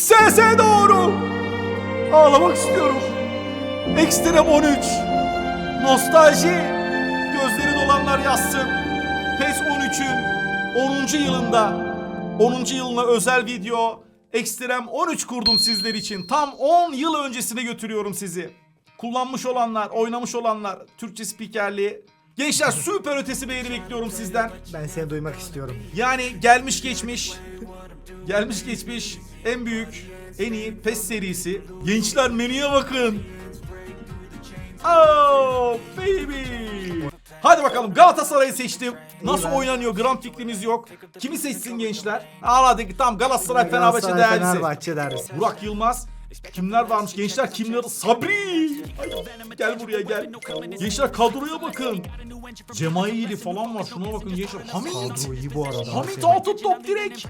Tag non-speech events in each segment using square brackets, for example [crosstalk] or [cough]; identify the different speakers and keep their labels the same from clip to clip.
Speaker 1: Sese doğru. Ağlamak istiyorum. Ekstrem 13. Nostalji. Gözleri dolanlar yazsın. PES 13'ün 10. yılında 10. yılına özel video Ekstrem 13 kurdum sizler için. Tam 10 yıl öncesine götürüyorum sizi. Kullanmış olanlar, oynamış olanlar, Türkçe spikerliği. Gençler süper ötesi beğeni bekliyorum sizden.
Speaker 2: Ben seni duymak istiyorum.
Speaker 1: Yani gelmiş geçmiş, gelmiş geçmiş en büyük, en iyi PES serisi. Gençler menüye bakın. Oh baby. Hadi bakalım Galatasaray'ı seçtim. Nasıl oynanıyor gram fikrimiz yok. Kimi seçsin gençler? Hadi tam Galatasaray Fenerbahçe değerlisi.
Speaker 2: Fenerbahçe dersi.
Speaker 1: Burak Yılmaz. Kimler varmış gençler kimler? Sabri. Ay, gel buraya gel. Gençler kadroya bakın. Cemaili falan var şuna bakın gençler. Hamit.
Speaker 2: Kadro iyi bu arada.
Speaker 1: Hamit altı top direkt.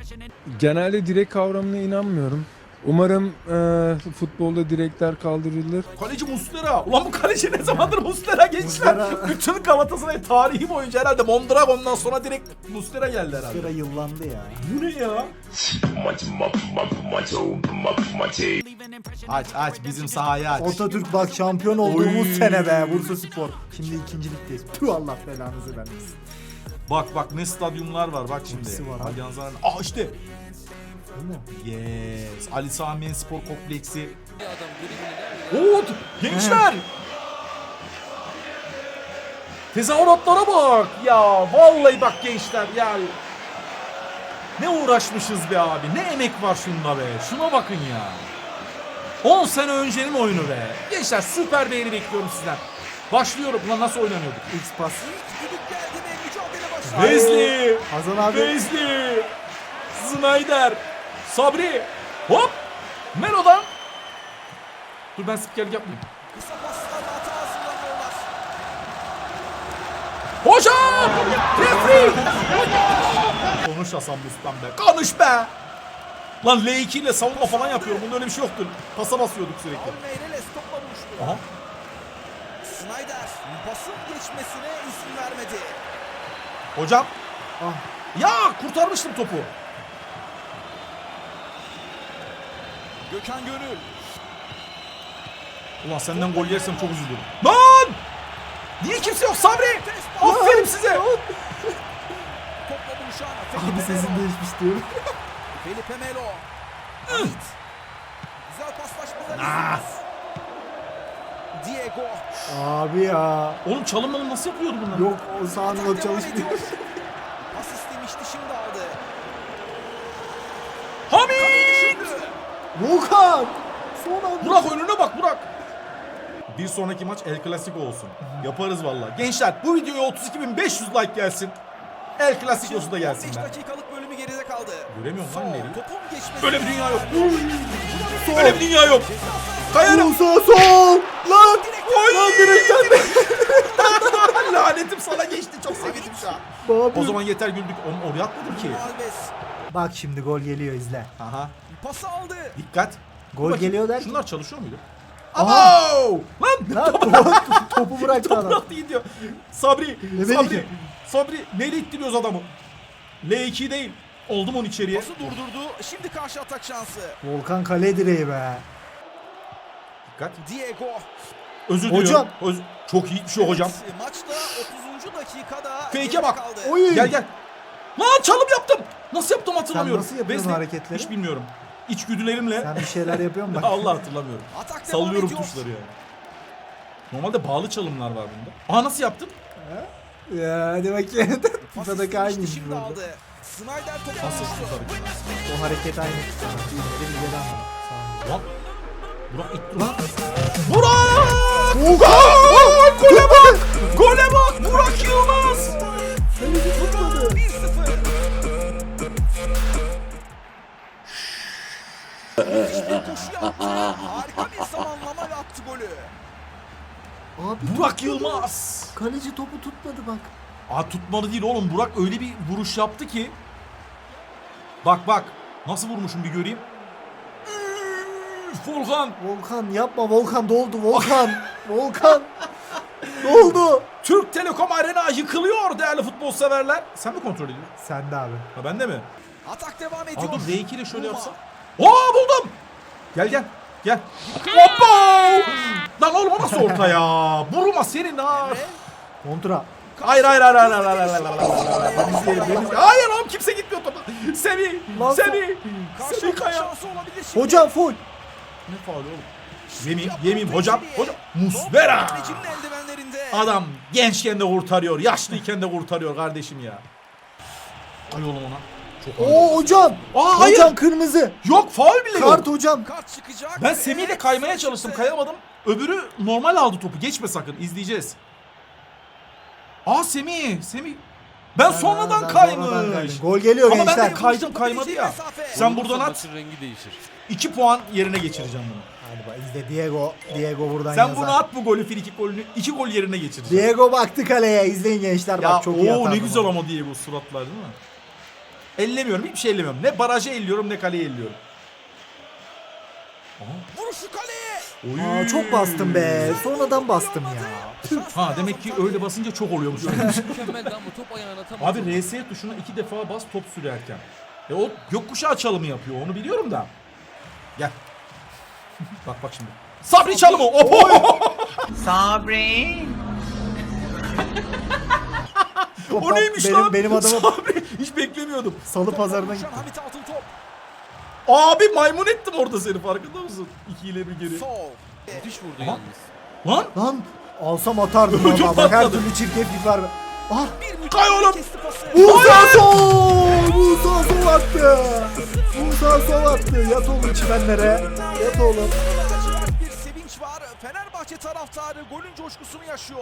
Speaker 3: Genelde direk kavramına inanmıyorum. Umarım e, futbolda direkler kaldırılır.
Speaker 1: Kaleci Muslera. Ulan bu kaleci ne zamandır Muslera gençler.
Speaker 2: Muslera.
Speaker 1: Bütün Galatasaray tarihi boyunca herhalde Mondragon'dan sonra direkt Muslera geldi herhalde.
Speaker 2: Sıra yıllandı ya.
Speaker 1: Bu ne ya? Aç aç bizim sahayı aç.
Speaker 2: Atatürk bak şampiyon olduğumuz
Speaker 1: Oy.
Speaker 2: sene be Bursa Spor. Şimdi ikincilikteyiz. Tüh Allah belanızı vermesin.
Speaker 1: Bak bak ne stadyumlar var bak şimdi.
Speaker 2: Hepsi var.
Speaker 1: Allianz Arena. Ah işte. Yes. Ali Sami Spor Kompleksi. Oo, gençler. Tezahüratlara bak. Ya vallahi bak gençler ya. Ne uğraşmışız be abi. Ne emek var şunda be. Şuna bakın ya. 10 sene öncenin oyunu be. Gençler süper beğeni bekliyorum sizden. Başlıyorum. Ulan nasıl oynanıyorduk?
Speaker 2: X pas.
Speaker 1: Wesley.
Speaker 2: Hazan abi.
Speaker 1: Wesley. Snyder. Sabri. Hop. Melo'dan. Dur ben spikerlik yapmayayım. Hocam! Refri! Konuş Hasan Mustan be. Konuş be! Lan L2 ile savunma falan yapıyorum. Bunda öyle bir şey yoktu. Pasa basıyorduk sürekli.
Speaker 4: Meireles topla buluştu.
Speaker 1: Aha.
Speaker 4: Snyder pasın geçmesine izin vermedi.
Speaker 1: Hocam.
Speaker 2: Ah.
Speaker 1: Ya kurtarmıştım topu.
Speaker 4: Gökhan Gönül.
Speaker 1: Ulan senden gol yersem çok üzülürüm. Lan! Niye kimse yok Sabri? Aferin size.
Speaker 2: Abi sesin değişmiş diyorum.
Speaker 4: Felipe Melo. Güzel paslaşmalar. Diego.
Speaker 2: Abi ya.
Speaker 1: Oğlum çalınmalı nasıl yapıyordu bunlar?
Speaker 2: Yok o
Speaker 4: devam
Speaker 2: çalışmıyor.
Speaker 4: ediyor. Pas istemişti şimdi aldı.
Speaker 1: Hamit!
Speaker 4: Düşündü.
Speaker 2: Volkan. Son anda.
Speaker 1: Burak önüne bak Burak. Bir sonraki maç El Clasico olsun. Yaparız valla. Gençler bu videoya 32.500 like gelsin. El Clasico'su da gelsin
Speaker 4: 15
Speaker 1: ben.
Speaker 4: dakikalık bölümü geride kaldı.
Speaker 1: Göremiyorum lan
Speaker 4: Sol,
Speaker 1: nereye.
Speaker 4: Topun geçmesi.
Speaker 1: Böyle bir dünya yok. Böyle bir dünya yok. Kayarım.
Speaker 2: Musa sol. Lan.
Speaker 1: Oy!
Speaker 2: Lan direkten de. [laughs]
Speaker 1: Lanetim sana geçti. Çok sevindim şu an. O zaman yeter güldük. Onu oraya atmadım ki.
Speaker 4: Alves.
Speaker 2: Bak şimdi gol geliyor izle.
Speaker 1: Aha.
Speaker 4: Pası aldı.
Speaker 1: Dikkat.
Speaker 2: Gol
Speaker 1: bakayım.
Speaker 2: geliyor derken.
Speaker 1: Şunlar çalışıyor muydu?
Speaker 2: Aha.
Speaker 1: Abo! Lan
Speaker 2: Lan topu, topu [laughs] bıraktı adam.
Speaker 1: Toprak gidiyor. Sabri.
Speaker 2: Yemedi
Speaker 1: Sabri. Sabri. Neyle ittiriyoruz adamı? L2 değil. Oldum onu içeriye.
Speaker 4: Pası durdurdu. Şimdi karşı atak şansı.
Speaker 2: Volkan kale direği be.
Speaker 1: Dikkat.
Speaker 4: Diego.
Speaker 1: Özür
Speaker 2: Hocam.
Speaker 1: diliyorum. Öz- Çok iyi bir şey hocam.
Speaker 4: Evet, maçta 30. dakikada
Speaker 1: Fake'e bak.
Speaker 4: kaldı.
Speaker 2: Oy.
Speaker 1: Gel gel. Lan çalım yaptım. Nasıl yaptım hatırlamıyorum.
Speaker 2: nasıl yapıyorsun hareketleri?
Speaker 1: Hiç bilmiyorum. İçgüdülerimle.
Speaker 2: Sen bir şeyler yapıyorsun bak. [laughs]
Speaker 1: Allah hatırlamıyorum.
Speaker 4: Atak
Speaker 1: Sallıyorum
Speaker 4: ediyor.
Speaker 1: tuşları yani. Normalde bağlı çalımlar var bunda. Aa nasıl yaptım?
Speaker 2: Ya hadi bakayım. [laughs]
Speaker 4: İstemişti,
Speaker 2: aynı
Speaker 4: şimdi aldı. Snyder topu
Speaker 1: Nasıl tutarım?
Speaker 2: O hareket aynı. İleri bir ol.
Speaker 1: Lan. Burak itti lan. Burak! Gol! Gole bak! Gole bak! Burak Yılmaz!
Speaker 4: İşte koşu yaptı. Harika bir zamanlama ve attı golü.
Speaker 2: Abi
Speaker 1: Burak Yılmaz!
Speaker 2: kaleci topu tutmadı bak.
Speaker 1: Aa tutmadı değil oğlum. Burak öyle bir vuruş yaptı ki. Bak bak. Nasıl vurmuşum bir göreyim. Üf, Volkan.
Speaker 2: Volkan yapma Volkan doldu Volkan. [laughs] Volkan. Doldu.
Speaker 1: Türk Telekom Arena yıkılıyor değerli futbol severler. Sen mi kontrol ediyorsun?
Speaker 2: Sen de abi.
Speaker 1: Ha bende mi?
Speaker 4: Atak devam
Speaker 1: Aa
Speaker 4: ediyor.
Speaker 1: dur R2 ile şöyle
Speaker 4: Numa.
Speaker 1: yapsam. Aa buldum. Gel gel. Gel. Hoppa! Lan oğlum o nasıl orta ya? Vurma senin ha.
Speaker 2: Kontra.
Speaker 1: Hayır hayır hayır hayır hayır hayır hayır hayır hayır izleyelim ben izleyelim. Hayır oğlum kimse gitmiyor topa. Semih.
Speaker 2: Lan
Speaker 1: Semih. Semih Kaya.
Speaker 4: şansı olabilir şimdi.
Speaker 2: Hocam full.
Speaker 1: Ne faul oğlum? Yemin yemin hocam. Hocam. Muslera. Adam gençken de kurtarıyor. Yaşlıyken de kurtarıyor kardeşim ya. Ay oğlum ona.
Speaker 2: Oo hocam.
Speaker 1: Aa hayır.
Speaker 2: Hocam kırmızı.
Speaker 1: Yok faul bile
Speaker 2: Kart
Speaker 1: yok.
Speaker 2: hocam.
Speaker 4: Kart çıkacak.
Speaker 1: Ben Semih'le kaymaya çalıştım. Kayamadım. Öbürü normal aldı topu. Geçme sakın. İzleyeceğiz. Aa Semih. Semih. Ben sonradan
Speaker 2: Ben
Speaker 1: kaymış.
Speaker 2: sonradan. Gol geliyor
Speaker 1: Ama ben de
Speaker 2: gençler.
Speaker 1: kaydım kaymadı ya.
Speaker 4: Mesafe.
Speaker 1: Sen buradan at.
Speaker 5: Rengi değişir.
Speaker 1: 2 puan yerine geçireceğim bunu.
Speaker 2: Hadi bak izle Diego. Diego buradan
Speaker 1: Sen
Speaker 2: yazar.
Speaker 1: bunu at bu golü frikik golünü 2 gol yerine geçireceğim.
Speaker 2: Diego baktı kaleye. İzleyin gençler
Speaker 1: Ya
Speaker 2: bak çok iyi
Speaker 1: oo
Speaker 2: atar
Speaker 1: ne güzel ama Diego suratlar değil mi? Ellemiyorum hiçbir şey ellemiyorum. Ne barajı elliyorum ne kaleyi elliyorum.
Speaker 4: Vuruşu kaleye.
Speaker 1: Oy.
Speaker 2: Aa, çok bastım be. Sonradan bastım ya.
Speaker 1: Ha demek ki öyle basınca çok oluyormuş. [laughs]
Speaker 5: Mükemmeldi ama top ayağına tam
Speaker 1: Abi RS tuşuna iki defa bas top sürerken. E o gökkuşağı çalımı yapıyor onu biliyorum da. Gel. [laughs] bak bak şimdi. Sabri çalımı. Oho!
Speaker 6: Sabri. [laughs]
Speaker 1: o neymiş
Speaker 2: benim,
Speaker 1: lan?
Speaker 2: Benim adamı [laughs]
Speaker 1: Sabri. Hiç beklemiyordum.
Speaker 2: salı pazarına gitti.
Speaker 4: Şan Hamit altın top.
Speaker 1: Abi maymun ettim orada seni farkında mısın? İki ileri geri.
Speaker 4: Sol.
Speaker 5: müthiş vurdu
Speaker 1: Aha.
Speaker 5: yalnız.
Speaker 1: Lan
Speaker 2: Lan alsam atardım valla bak her türlü çirkeflik var. Ah
Speaker 4: Bir
Speaker 1: Kay oğlum.
Speaker 2: Musa sol! Musa sol attı. Musa sol attı. Yat oğlum çimenlere. Yat oğlum.
Speaker 4: Bir sevinç var. Fenerbahçe taraftarı golün coşkusunu yaşıyor.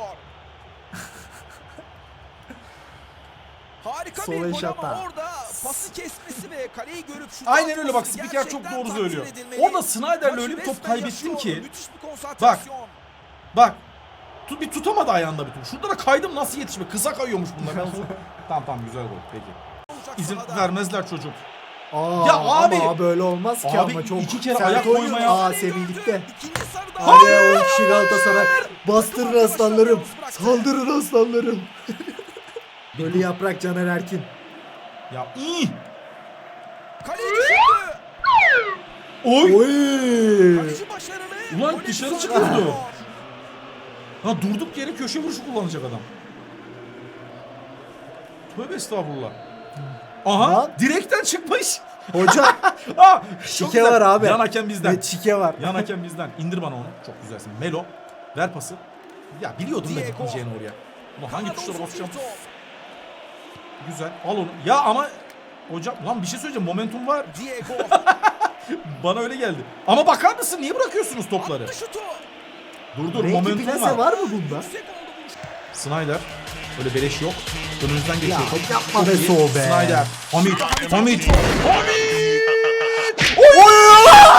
Speaker 4: Harika
Speaker 2: Sol
Speaker 4: bir gol ama orada pası kesmesi ve kaleyi görüp şut
Speaker 1: Aynen öyle bak spiker çok doğru söylüyor. Orada Snyder'le öyle bir top kaybettim ki.
Speaker 4: Konsantrasyon.
Speaker 1: Bak. Tu- bir tutamadı ayağında bir top. Şurada da kaydım nasıl yetişme? Kısa kayıyormuş bunlar. Ben [laughs] tamam tamam güzel gol. Peki. İzin vermezler çocuk.
Speaker 2: Aa,
Speaker 1: Ya
Speaker 2: ama
Speaker 1: abi-
Speaker 2: böyle olmaz ki
Speaker 1: Abi
Speaker 2: ama çok
Speaker 1: iki kere ayak koymaya-
Speaker 2: Aa
Speaker 4: sarıda.
Speaker 2: Hadi o kişi Galatasaray. Bastırın aslanlarım. Saldırın aslanlarım. [laughs] Böyle yaprak Caner Erkin.
Speaker 1: Ya iyi. Oy.
Speaker 2: Oy.
Speaker 1: Ulan dışarı çıkıyordu. Ha durduk yere köşe vuruşu kullanacak adam. Tövbe estağfurullah. Aha
Speaker 2: Lan.
Speaker 1: direkten çıkmış.
Speaker 2: Hocam
Speaker 1: Ha, [laughs] çok
Speaker 2: Şike
Speaker 1: güzel.
Speaker 2: var abi.
Speaker 1: Yan hakem bizden.
Speaker 2: ve çike var.
Speaker 1: Yan hakem bizden. İndir bana onu. Çok güzelsin. Melo. Ver pası. Ya biliyordum ben gitmeyeceğini oraya. Ulan hangi tuşlara basacağım? Güzel. Al onu. Ya ama hocam lan bir şey söyleyeceğim. Momentum var. [laughs]
Speaker 4: Diego.
Speaker 1: Bana öyle geldi. Ama bakar mısın? Niye bırakıyorsunuz topları?
Speaker 4: Attı şutu.
Speaker 1: Dur dur
Speaker 2: Renkli
Speaker 1: momentum var.
Speaker 2: var mı bunda?
Speaker 1: Snyder. Öyle beleş yok. Önünüzden geçiyor.
Speaker 2: Ya
Speaker 1: top.
Speaker 2: yapma be. Soğ be.
Speaker 1: Snyder. Hamit. Hamit. Hamit.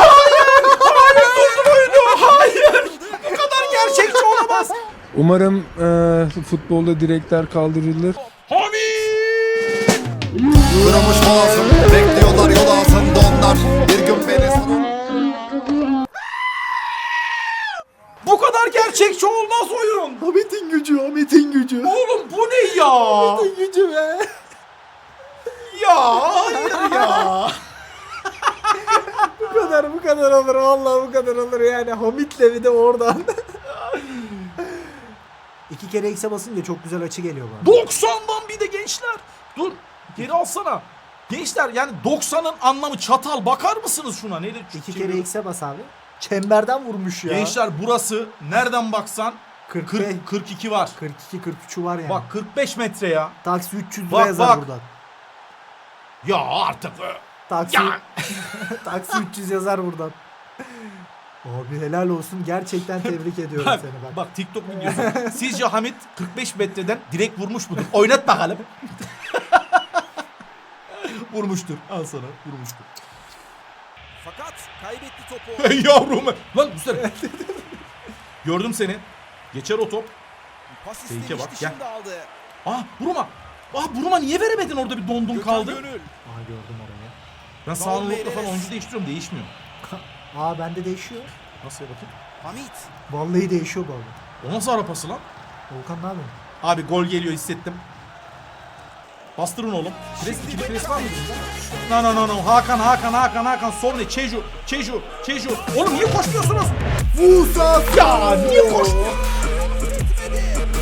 Speaker 1: Hayır durdum oyunu. Hayır. Bu kadar gerçekçi olamaz.
Speaker 3: Umarım e, futbolda direkler kaldırılır.
Speaker 7: Kırılmış boğazım Bekliyorlar yol altında onlar Bir gün beni
Speaker 1: Bu kadar gerçekçi olmaz oyun.
Speaker 2: Hamit'in gücü, Hamit'in gücü.
Speaker 1: Oğlum bu ne ya?
Speaker 2: Hamit'in gücü be.
Speaker 1: Ya hayır ya. [laughs]
Speaker 2: Bu kadar bu kadar olur vallahi bu kadar olur yani Hamit'le bir de oradan. İki kere X'e basınca çok güzel açı geliyor bana.
Speaker 1: 90'dan bir de gençler. Dur geri alsana. Gençler yani 90'ın anlamı çatal. Bakar mısınız şuna? Neyle
Speaker 2: İki kere X'e bas abi. Çemberden vurmuş ya.
Speaker 1: Gençler burası nereden baksan
Speaker 2: 45,
Speaker 1: 40, 42 var.
Speaker 2: 42 43'ü var yani.
Speaker 1: Bak 45 metre ya.
Speaker 2: Taksi 300 lira
Speaker 1: Bak,
Speaker 2: yazar
Speaker 1: bak.
Speaker 2: buradan.
Speaker 1: Ya artık.
Speaker 2: Taksi
Speaker 1: Ya. [laughs]
Speaker 2: taksi 300 yazar buradan. Abi helal olsun. Gerçekten tebrik [laughs] ediyorum
Speaker 1: Bak,
Speaker 2: seni bak.
Speaker 1: bak TikTok videosu. Sizce Hamit 45 metreden direkt vurmuş mudur? Oynat bakalım. [laughs] vurmuştur. Al sana vurmuştur.
Speaker 4: Fakat kaybetti topu. [laughs]
Speaker 1: Yavrum. Lan bu sefer. [laughs] Gördüm seni. Geçer o top.
Speaker 4: Pas
Speaker 1: Tehlike bak, gel.
Speaker 4: şimdi aldı.
Speaker 1: Ah Buruma. Ah Buruma niye veremedin orada bir dondum
Speaker 4: Gökhan
Speaker 1: kaldı.
Speaker 4: Gönül.
Speaker 2: Aa gördüm orayı.
Speaker 1: Ben sağ
Speaker 4: Raul
Speaker 1: nokta falan oyuncu değiştiriyorum değişmiyor. [laughs]
Speaker 2: Aa bende değişiyor.
Speaker 1: Nasıl ya bakayım?
Speaker 4: Hamit.
Speaker 2: Vallahi değişiyor bu arada.
Speaker 1: O nasıl ara pası lan?
Speaker 2: Volkan ne yapıyorsun?
Speaker 1: Abi gol geliyor hissettim. Bastırın oğlum. Pres, ikili pres var mı? No no no no. Hakan Hakan Hakan Hakan. Sorne Çeju. Çeju. Çeju. Oğlum niye koşmuyorsunuz?
Speaker 2: Musa
Speaker 1: Ya niye koşmuyor?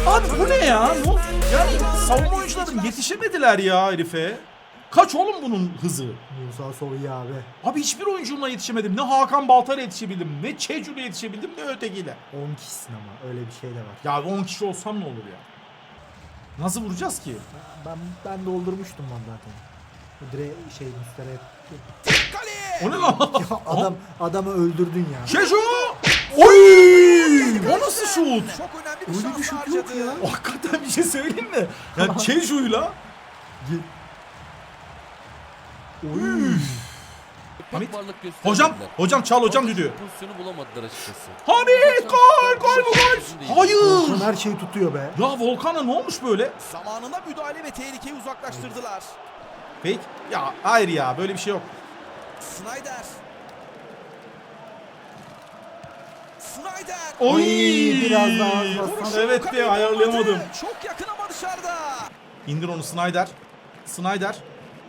Speaker 1: Abi bu ne ya? Ne oldu? Yani savunma oyuncularım yetişemediler ya herife. Kaç oğlum bunun hızı?
Speaker 2: Musa Soğu'yu abi.
Speaker 1: Abi hiçbir oyuncumla yetişemedim. Ne Hakan Balta'yla yetişebildim, ne Çeju'yla yetişebildim, ne ötekiyle.
Speaker 2: 10 kişisin ama öyle bir şey de var.
Speaker 1: Ya 10 kişi olsam ne olur ya? Nasıl vuracağız ki?
Speaker 2: Ben ben doldurmuştum lan zaten. Bu direkt şey
Speaker 4: Kale.
Speaker 1: O ne lan? [laughs]
Speaker 2: Ya adam adamı öldürdün ya.
Speaker 1: Çeju! Oy! O nasıl şut?
Speaker 4: Çok önemli bir
Speaker 2: Öyle
Speaker 4: şans
Speaker 2: bir şut
Speaker 4: harcadı.
Speaker 2: yok ya.
Speaker 1: Hakikaten bir şey söyleyeyim mi? Ya Çeju'yla Oy! Hamit.
Speaker 5: varlık göstermediler.
Speaker 1: Hocam, hocam çal hocam düdüğü.
Speaker 5: Pozisyonu bulamadılar açıkçası.
Speaker 1: Hamit gol gol bu gol. Hayır.
Speaker 2: Volkan her şeyi tutuyor be.
Speaker 1: Ya Volkan'a ne olmuş böyle?
Speaker 4: Zamanında müdahale ve tehlikeyi uzaklaştırdılar.
Speaker 1: Fake. Ya hayır ya böyle bir şey yok.
Speaker 4: Snyder. Snyder.
Speaker 1: Oy!
Speaker 2: biraz daha az
Speaker 4: Vuruşu
Speaker 1: bassan. Evet
Speaker 4: kaleye
Speaker 1: de ayarlayamadım.
Speaker 4: vurmadı. Çok yakın ama dışarıda.
Speaker 1: İndir onu Snyder. Snyder.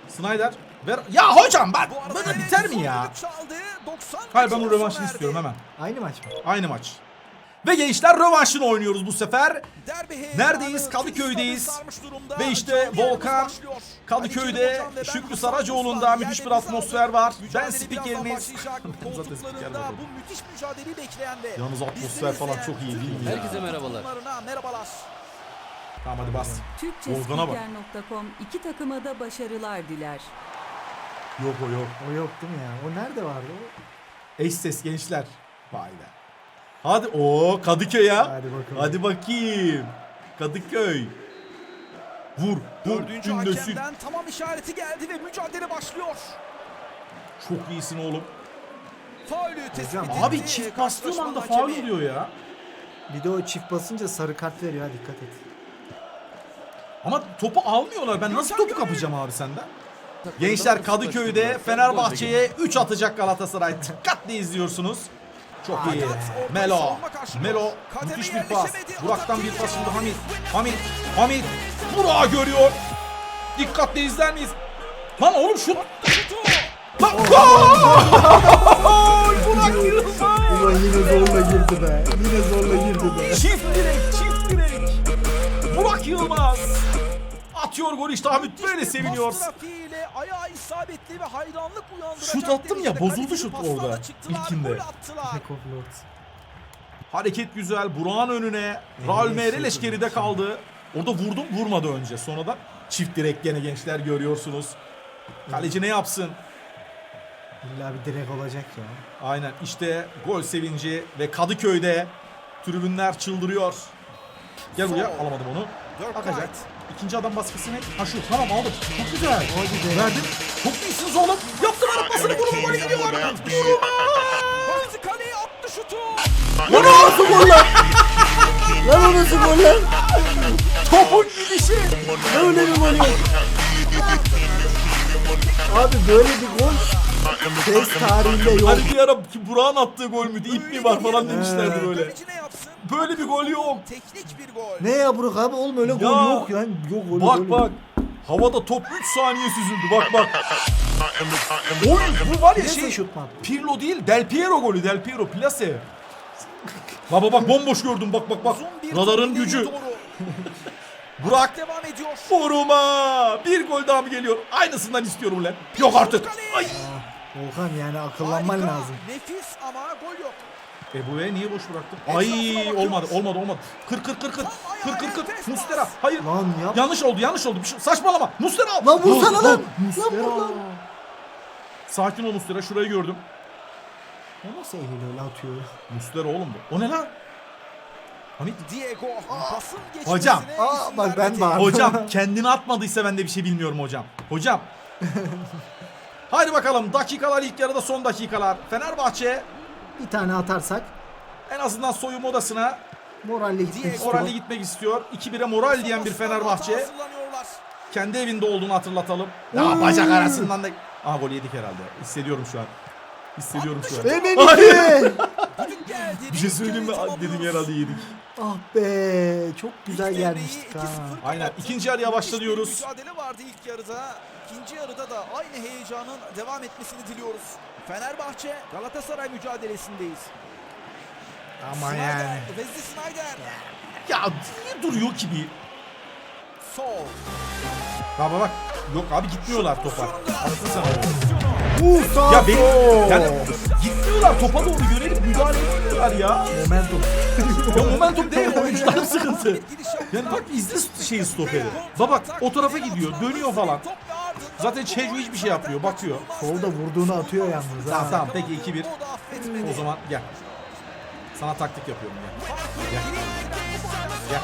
Speaker 1: Snyder. Ver. Ya hocam bak
Speaker 4: Bu arada
Speaker 1: böyle biter mi ya?
Speaker 4: düdük Çaldı. 90
Speaker 1: Hayır ben
Speaker 4: dakika
Speaker 1: rövanşını
Speaker 4: verdi.
Speaker 1: istiyorum hemen.
Speaker 2: Aynı maç mı?
Speaker 1: Aynı maç. Ve gençler rövanşını oynuyoruz bu sefer.
Speaker 4: Derbi
Speaker 1: Neredeyiz? Kadıköy'deyiz. Ve işte Volkan. Kadıköy'de Şükrü Saracoğlu'nda müthiş bir atmosfer var. Ben spikeriniz. [laughs] Ben zaten spiker
Speaker 4: Koltuklarında
Speaker 1: bakıyorum.
Speaker 4: bu müthiş mücadeleyi bekleyen ve
Speaker 1: Yalnız atmosfer falan çok iyi değil mi ya?
Speaker 5: Herkese merhabalar.
Speaker 1: Tamam hadi bas. Volkan'a bak.
Speaker 8: İki takıma da başarılar diler.
Speaker 1: Yok o yok.
Speaker 2: O yok değil mi ya? O nerede vardı o?
Speaker 1: Eş ses gençler. Vay be. Hadi o Kadıköy ya.
Speaker 2: Hadi bakalım.
Speaker 1: Hadi bakayım. Kadıköy. Vur. Vur.
Speaker 4: Dördüncü
Speaker 1: Ünlesin.
Speaker 4: hakemden tamam işareti geldi ve mücadele başlıyor.
Speaker 1: Çok iyisin oğlum.
Speaker 4: Faulü tespit etti.
Speaker 1: Abi çift bastığım anda
Speaker 4: karşılaşmanın
Speaker 1: faul
Speaker 4: hakemi.
Speaker 1: oluyor ya.
Speaker 2: Bir de o çift basınca sarı kart veriyor ha dikkat et.
Speaker 1: Ama topu almıyorlar. Ben nasıl topu kapacağım abi senden? Gençler Kadıköy'de Fenerbahçe'ye 3 atacak Galatasaray. Dikkatle izliyorsunuz. Çok iyi. Melo. Melo. Müthiş bir pas. Burak'tan bir pas şimdi. Hamit. Hamit. Hamit. Burak'ı görüyor. Dikkatle izler miyiz? Lan oğlum şut.
Speaker 4: Şutu.
Speaker 1: Lan gol! Burak Yılmaz.
Speaker 2: Ulan yine zorla girdi be. Yine zorla girdi be.
Speaker 1: Çift direk, çift direk. Burak Yılmaz. Atıyor gol işte Hamit böyle seviniyor.
Speaker 4: Ayağı isabetli ve hayranlık uyandıracak
Speaker 1: Şut attım ya, bozuldu şut orada, ilkinde. Hareket güzel. Burak'ın önüne. Raul Meireles geride kaldı. Orada vurdum vurmadı önce. Sonradan çift direk gene gençler görüyorsunuz. Kaleci ne yapsın?
Speaker 2: İlla bir direk olacak ya.
Speaker 1: Aynen işte gol sevinci ve Kadıköy'de tribünler çıldırıyor. Gel buraya alamadım onu. Akacak. İkinci adam baskısı ne? Ha şu tamam aldım. Çok güzel. Verdim. Çok iyisiniz oğlum. Yaptın arabasını vurma golü gidiyorlar. Vurma.
Speaker 4: Baktı kaleye attı şutu.
Speaker 2: Lan o nasıl gol lan? lan o nasıl gol lan?
Speaker 1: Topun gidişi.
Speaker 2: Öyle bir gol yok. Abi böyle bir gol PES tarihinde yok.
Speaker 1: Hani bir ara Burak'ın attığı gol müydü? İp mi var falan demişlerdi böyle. Böyle bir gol yok.
Speaker 4: Teknik bir gol.
Speaker 2: Ne ya Burak abi oğlum öyle gol
Speaker 1: Ya.
Speaker 2: yok lan. Yok öyle gol
Speaker 1: Bak
Speaker 2: yok.
Speaker 1: bak. Havada top 3 saniye süzüldü. Bak bak. Oy bu var ya şey. Pirlo değil Del Piero golü. Del Piero plase. Baba bak bomboş gördüm bak bak bak. Radarın gücü. [laughs] Burak
Speaker 4: Devam ediyor.
Speaker 1: Foruma. Bir gol daha mı geliyor? Aynısından istiyorum lan. Yok artık. Ay.
Speaker 2: Volkan yani akıllanman
Speaker 4: Harika,
Speaker 2: lazım.
Speaker 4: Nefis ama gol yok.
Speaker 1: E bu e niye boş bıraktın? Ay olmadı olmadı olmadı. Kır kır kır kır. Kır kır kır. Mustera. Hayır.
Speaker 2: Lan yap.
Speaker 1: Yanlış oldu yanlış oldu. Bir şey, saçmalama. Mustera al.
Speaker 2: Lan vursana
Speaker 1: Vur,
Speaker 2: lan.
Speaker 1: vur.
Speaker 2: Lan vur lan.
Speaker 1: Sakin ol Mustera. Şurayı gördüm.
Speaker 2: O nasıl eliyle öyle atıyor?
Speaker 1: Mustera oğlum bu. O ne lan? Hamit.
Speaker 4: Diego pasın geçmesine
Speaker 1: Hocam.
Speaker 2: Aa bak ben bağırdım.
Speaker 1: Hocam [laughs] kendini atmadıysa ben de bir şey bilmiyorum hocam. Hocam. Haydi bakalım dakikalar ilk yarıda son dakikalar. Fenerbahçe
Speaker 2: Bir tane atarsak
Speaker 1: en azından soyunma odasına
Speaker 2: moralle gitmek istiyor.
Speaker 1: moralle gitmek istiyor. 2-1'e moral diyen bir Fenerbahçe. Kendi evinde olduğunu hatırlatalım. Ya bacak arasından da... Aa gol yedik herhalde. Hissediyorum şu an. Hissediyorum şu an.
Speaker 4: Düdük [laughs] geldi.
Speaker 1: Bir şey söyleyeyim mi? Dedim herhalde yedik.
Speaker 2: Ah be çok güzel gelmiştik ha.
Speaker 4: 2-0
Speaker 1: Aynen. İkinci yarıya başlıyoruz.
Speaker 4: Mücadele vardı ilk yarıda. İkinci yarıda da aynı heyecanın devam etmesini diliyoruz. Fenerbahçe Galatasaray mücadelesindeyiz.
Speaker 2: Ama
Speaker 4: Snyder,
Speaker 2: yani.
Speaker 4: Wesley Snyder.
Speaker 1: Ya niye duruyor ki bir?
Speaker 4: Sol.
Speaker 1: Baba bak. Yok abi gitmiyorlar topa. Anasını sana.
Speaker 2: Musa
Speaker 1: Ya benim yani gitmiyorlar topa doğru yönelip müdahale etmiyorlar ya.
Speaker 2: Momentum. [laughs]
Speaker 1: Ya momentum değil oyuncuların sıkıntı. Yani bak izle şeyi stoperi. Bak bak o tarafa gidiyor dönüyor falan. Zaten Çeju hiçbir şey yapmıyor bakıyor.
Speaker 2: Solda vurduğunu atıyor yalnız ha.
Speaker 1: Tamam tamam peki 2-1. O zaman gel. Sana taktik yapıyorum gel. Gel. Gel.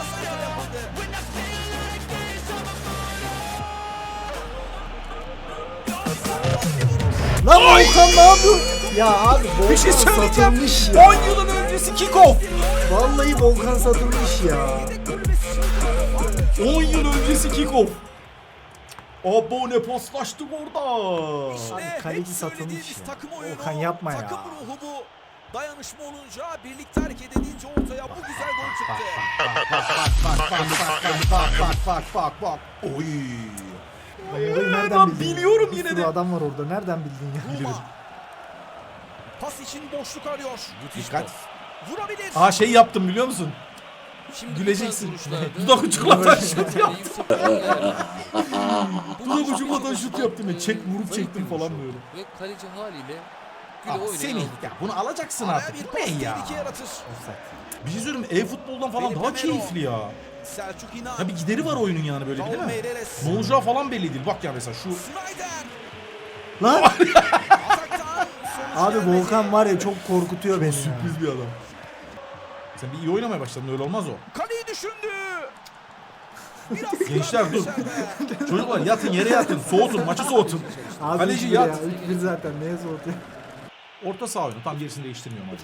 Speaker 2: Lan Volkan ne yapıyorsun? Ya abi Volkan
Speaker 1: Bir şey söyleyeceğim.
Speaker 2: satılmış ya.
Speaker 1: 10 yılın öncesi kickoff.
Speaker 2: Vallahi Volkan satılmış ya.
Speaker 1: 10 yıl öncesi kickoff. Abo ne paslaştık orada.
Speaker 2: Abi kaleci satılmış ya.
Speaker 4: Takım oyunu,
Speaker 2: Volkan yapma ya.
Speaker 4: Takım ruhu bu. Dayanışma olunca, birlikte hareket edince ortaya bu güzel gol çıktı.
Speaker 1: Bak bak bak bak bak. Oy.
Speaker 2: Ben orayı
Speaker 1: ben
Speaker 2: nereden bildin?
Speaker 1: biliyorum
Speaker 2: Bir
Speaker 1: yine
Speaker 2: sürü
Speaker 1: de.
Speaker 2: adam var orada. Nereden bildin ya?
Speaker 4: Ruma. Pas için boşluk arıyor.
Speaker 1: Dikkat.
Speaker 4: Vurabilir.
Speaker 1: Aa şey yaptım biliyor musun?
Speaker 5: Şimdi
Speaker 1: Güleceksin. Dudak [laughs] uçuklatan şut yaptım. Dudak uçuklatan şut yaptım ya. Çek vurup çektim falan böyle.
Speaker 5: Ve kaleci haliyle güle
Speaker 1: Aa,
Speaker 5: oynaya
Speaker 1: Semih
Speaker 5: aldı.
Speaker 1: ya bunu alacaksın
Speaker 4: Araya
Speaker 1: artık.
Speaker 4: bir
Speaker 1: Bu
Speaker 4: pas
Speaker 1: ne ya?
Speaker 4: tehlike yaratır.
Speaker 1: Bir şey söyleyeyim mi? E-futboldan falan
Speaker 4: Felipe
Speaker 1: daha
Speaker 4: Melo.
Speaker 1: keyifli ya.
Speaker 4: Selçuk İnan.
Speaker 1: Ya bir gideri var oyunun yani böyle bir değil mi? Ne olacağı falan belli değil. Bak ya mesela şu
Speaker 4: Snyder.
Speaker 2: Lan abi. Volkan var ya çok korkutuyor beni ya.
Speaker 1: sürpriz bir adam. Sen bir iyi oynamaya başladın öyle olmaz o.
Speaker 4: Kaleyi düşündü. Biraz [laughs]
Speaker 1: Gençler dur. Çocuklar yatın yere yatın. Soğutun maçı soğutun.
Speaker 2: Abi
Speaker 1: Kaleci yat.
Speaker 2: ya. 3-1 zaten neye soğutuyor?
Speaker 1: Orta saha oyunu. Tam gerisini değiştirmiyorum hadi.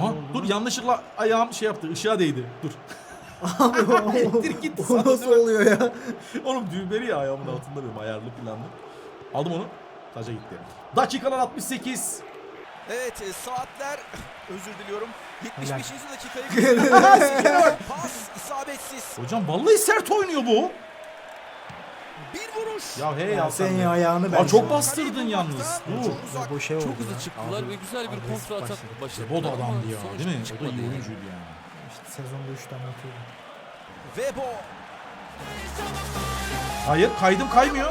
Speaker 1: Ha, dur yanlışlıkla ayağım şey yaptı. ışığa değdi. Dur. Ettir gitti.
Speaker 2: O [laughs] nasıl oluyor ya? [laughs]
Speaker 1: Oğlum düğmeli ya ayağımın altında benim ayarlı planlı. Aldım onu. Taca gitti. Dakikalar 68.
Speaker 4: Evet e, saatler [laughs] özür diliyorum. 75.
Speaker 2: Helal.
Speaker 4: dakikayı Pas isabetsiz.
Speaker 1: Hocam vallahi sert oynuyor bu.
Speaker 4: Bir vuruş.
Speaker 1: Ya hey
Speaker 2: Ya sen ya
Speaker 1: ya.
Speaker 2: ayağını ben.
Speaker 1: Aa, çok bastırdın yalnız. Dur.
Speaker 4: Çok uzak.
Speaker 2: Bu şey oldu
Speaker 5: Çok hızlı çıktılar
Speaker 2: Abi,
Speaker 5: ve güzel bir kontra atak
Speaker 2: başladı.
Speaker 1: O da
Speaker 5: ama
Speaker 1: adamdı ya değil mi? O da iyi oyuncuydu yani.
Speaker 2: İşte sezonda 3 tane atıyordu.
Speaker 4: Vebo.
Speaker 1: Hayır kaydım kaymıyor.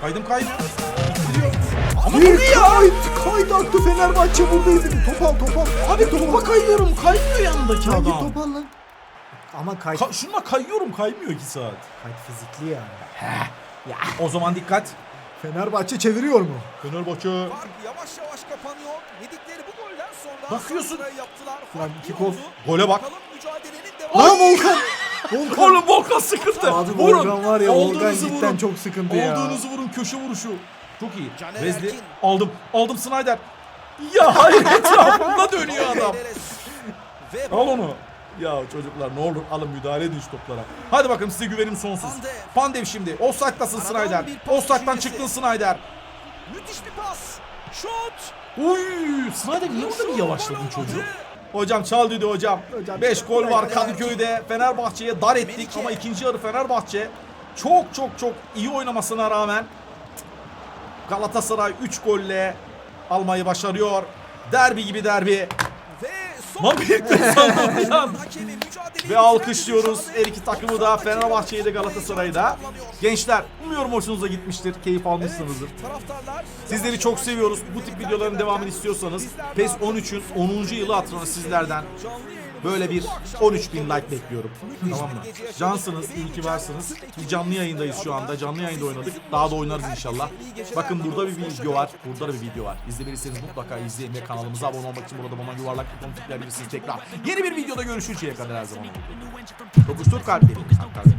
Speaker 1: Kaydım kaymıyor.
Speaker 2: Ama bu ne ya? Kaydı aktı Fenerbahçe buradaydı. Topal topal.
Speaker 1: Abi topa kayıyorum kaymıyor yanındaki
Speaker 2: Hangi
Speaker 1: adam.
Speaker 2: topal lan? Ama kayıt,
Speaker 1: Ka- şununla kayıyorum kaymıyor 2 saat.
Speaker 2: kayıt fizikli yani.
Speaker 1: O zaman dikkat.
Speaker 2: Fenerbahçe çeviriyor mu?
Speaker 1: Fenerbahçe.
Speaker 4: Fark yavaş yavaş kapanıyor. Yedikleri bu golden sonra
Speaker 1: Bakıyorsun.
Speaker 4: yaptılar. Fark
Speaker 2: kick
Speaker 4: iyi
Speaker 2: off.
Speaker 4: oldu.
Speaker 1: Gole bak.
Speaker 4: Bakalım mücadelenin devamı.
Speaker 2: Lan Volkan! Volkan! [laughs]
Speaker 1: Oğlum Volkan sıkıntı.
Speaker 2: Abi
Speaker 1: vurun.
Speaker 2: Volkan var ya Volkan
Speaker 1: Aldığınızı
Speaker 2: cidden
Speaker 1: vurun.
Speaker 2: çok sıkıntı ya.
Speaker 1: Aldığınızı vurun köşe vuruşu. Çok iyi.
Speaker 4: Caner
Speaker 1: Wesley
Speaker 4: Erkin.
Speaker 1: aldım. Aldım Snyder. Ya hayır [laughs] etrafında dönüyor adam.
Speaker 4: Meireles. Vebo.
Speaker 1: Al onu. Ya çocuklar ne olur alın müdahale edin şu toplara. Hadi bakalım size güvenim sonsuz.
Speaker 4: Pandev.
Speaker 1: Pandev şimdi. Offside'dasın Snyder. Offside'dan çıktın Snyder.
Speaker 4: Müthiş bir pas. Şut.
Speaker 1: Uy, Snyder niye burada bir yavaşladın çocuğu? Hocam çal dedi hocam.
Speaker 2: Hocam,
Speaker 1: 5 gol var Kadıköy'de. Fenerbahçe'ye dar ettik
Speaker 4: Melike.
Speaker 1: ama ikinci yarı Fenerbahçe çok çok çok iyi oynamasına rağmen Galatasaray 3 golle almayı başarıyor. Derbi gibi derbi.
Speaker 4: Ve son
Speaker 1: Lan bitti sandım bir an.
Speaker 4: Hakemi mücadeleyi
Speaker 1: Ve alkışlıyoruz her iki takımı da Fenerbahçe'yi de Galatasaray'ı da. Gençler umuyorum hoşunuza gitmiştir. Keyif almışsınızdır. Sizleri çok seviyoruz. Bu tip videoların devamını istiyorsanız PES 13'ün 10. yılı hatırına sizlerden böyle bir 13 bin like bekliyorum. Tamam mı? Cansınız, iyi ki varsınız. Bir canlı yayındayız şu anda. Canlı yayında oynadık. Daha da oynarız inşallah. Bakın burada bir video var. Burada da bir video var. İzlemediyseniz mutlaka izleyin ve kanalımıza abone olmak için burada bana yuvarlak buton tıklayabilirsiniz tekrar. Yeni bir videoda görüşünceye kadar her zaman. Dokuştur kalpleri. Kalp kalın.